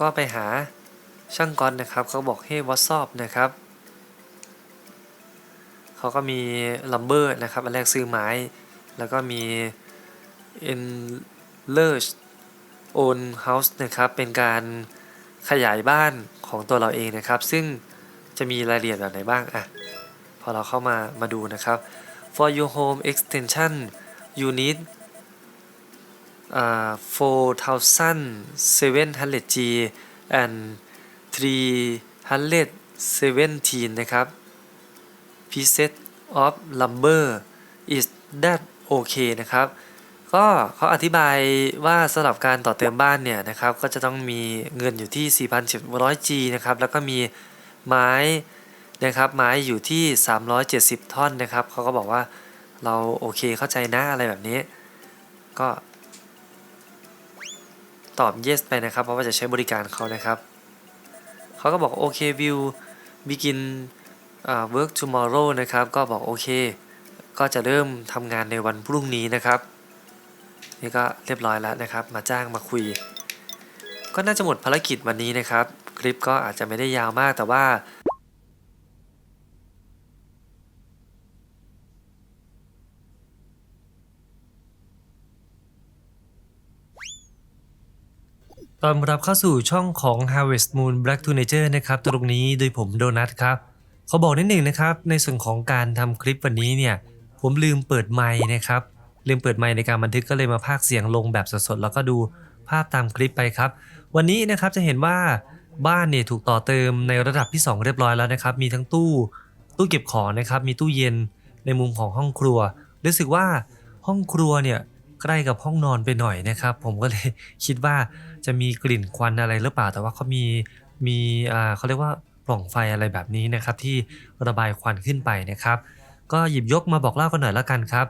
ก็ไปหาช่างก๊อตนะครับเขาบอกให้วอ s ซอบนะครับเขาก็มีลัมเบอร์นะครับอันแรกซื้อไม้ แล้วก็มี e n l a r g e own house นะครับเป็นการขยายบ้านของตัวเราเองนะครับ ซึ่งจะมีรายละเอียดแบบไหนบ้างอะพอเราเข้ามามาดูนะครับ for your home extension you need อ่า4700 G and 317นะครับ piece of lumber is that okay นะครับก็เขาอธิบายว่าสำหรับการต่อเติมบ้านเนี่ยนะครับก็จะต้องมีเงินอยู่ที่ 4,700 G นะครับแล้วก็มีไม้นะครับไม้อยู่ที่ 370 ท่อนนะครับเขาก็บอกว่าเราโอเคเข้าใจนะอะไรแบบนี้ ก็ ตอบ yes ไปนะครับ เพราะว่าจะใช้บริการเขานะครับเขาก็บอกโอเค will begin อ่า work tomorrow นะครับ ก็บอกโอเคก็จะเริ่มทำงานในวันพรุ่งนี้นะครับ นี่ก็เรียบร้อยแล้วนะครับ มาจ้างมาคุย ก็น่าจะหมดภารกิจวันนี้นะครับ คลิปก็อาจจะไม่ได้ยาวมากแต่ว่า ตอนรับเข้าสู่ช่องของ Harvest Moon Black to Nature นะครับตรงนี้โดยผมโดนัทครับเขาบอกนิดหนึ่งนะครับ ในส่วนของการทำคลิปวันนี้เนี่ย ผมลืมเปิดไมค์นะครับ ลืมเปิดไมค์ในการบันทึกก็เลยมาพากเสียงลงแบบสดๆ แล้วก็ดูภาพตามคลิปไปครับ วันนี้นะครับจะเห็นว่าบ้านเนี่ยถูกต่อเติมในระดับที่ 2 เรียบร้อยแล้วนะครับ มีทั้งตู้ตู้เก็บของนะครับ มีตู้เย็นในมุมของห้องครัว รู้สึกว่าห้องครัวเนี่ย ใกล้กับห้องนอนไปหน่อยนะครับ ผมก็เลยคิดว่าจะมีกลิ่นควันอะไรหรือเปล่า แต่ว่าเขามีมีอ่าเขาเรียกว่าปล่องไฟอะไรแบบนี้นะครับ ที่ระบายควันขึ้นไปนะครับ ก็หยิบยกมาบอกเล่ากันหน่อยละกันครับ